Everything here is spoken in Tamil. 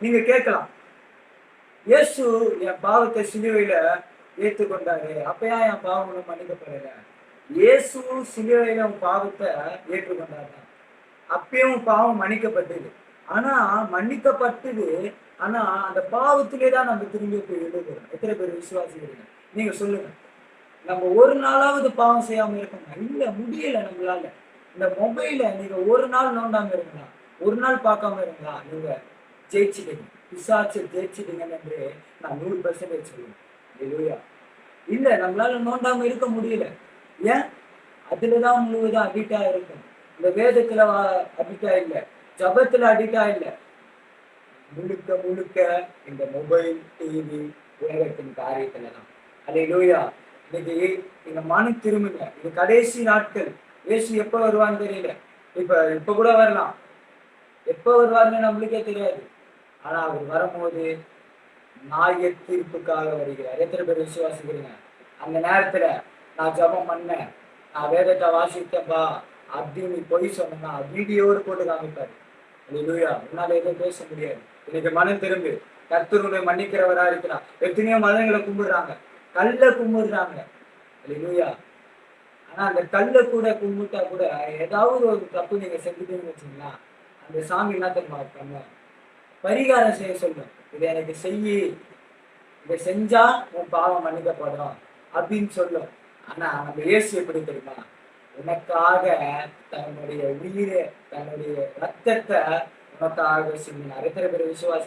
நீங்க கேட்கலாம். இயேசு என் பாவத்தை சிலுவையில ஏற்றுக்கொண்டாரு. அப்பயா என் பாவம் ஒண்ணும் மன்னிக்கப்படல. இயேசு சிலுவையில உன் பாவத்தை ஏற்றுக்கொண்டாரு அப்பயும் பாவம் மன்னிக்கப்பட்டது. ஆனா மன்னிக்கப்பட்டது. ஆனா அந்த பாவத்திலே தான் நம்ம திரும்பி போய் எழுதுறோம் எத்தனை பேர் விசுவாசிக்கிறீங்க? நீங்க சொல்லுங்க. நம்ம ஒரு நாளாவது பாவம் செய்யாம இருக்கணும் இல்ல முடியல நம்மளால. இந்த மொபைல நீங்க ஒரு நாள் நோண்டாம இருக்கலாம். ஒரு நாள் பார்க்காம இருக்கலாம். நீங்க ஜெயிச்சிடுங்க. பிசாச்சு ஜெயிச்சிட்டீங்கன்னு என்று நான் நூறு பர்சன்டேஜ் சொல்லுவேன். இல்லையா இல்ல நம்மளால நோண்டாம இருக்க முடியல. ஏன்? அதுலதான் முழுவதும் அடிக்டா இருக்கும் இந்த வேதத்துல அடிக்டா இல்ல. ஜபத்துல அடிக்டா இல்ல. முழுக்க முழுக்க இந்த மொபைல் டிவி உலகத்தின் காரியத்துல தான். அல்லையா இன்னைக்கு இந்த மனு திரும்புங்க. இது கடைசி நாட்கள். இயேசு எப்ப வருவான்னு தெரியல. இப்ப இப்ப கூட வரலாம். எப்ப வருவாருன்னு நம்மளுக்கே தெரியாது. ஆனால் அவர் வரும்போது நாய தீர்ப்புக்காக வருகிறார். எத்தனை பேர் விசுவாசிக்கிறீங்க? அந்த நேரத்துல நான் ஜெபம் பண்ணேன். நான் வேதத்தை வாசித்தேன்பா அப்படின்னு பொய் சொன்னா வீடியோடு போட்டு காமிப்பாரு. லூயா உன்னால எதுவும் பேச முடியாது. இன்னைக்கு மனம் திரும்பு. கர்த்தருடைய மன்னிக்கிறவரா இருக்கிறான் எத்தனையோ மதங்களை கும்பிடுறாங்க. கல்ல கும்பிடுறாங்க. லூயா ஆனா அந்த கல்ல கூட கும்பிட்டா கூட ஏதாவது ஒரு தப்பு நீங்க செஞ்சுட்டீங்கன்னு வச்சுங்களா அந்த சாமி என்ன தெரியுமா பண்ண பரிகாரம் செய்ய சொல்லும் இதை எனக்கு செய்யி இதை செஞ்சா உன் பாவம் மன்னிக்கப்படும் அப்படின்னு சொல்லும். ஆனா நம்ம இயேசு எப்படி தெரியுமா? உனக்காக தன்னுடைய உயிரை தன்னுடைய ரத்தத்தை உனக்காக சிந்தினார் எத்தனை பேர் விசுவாசி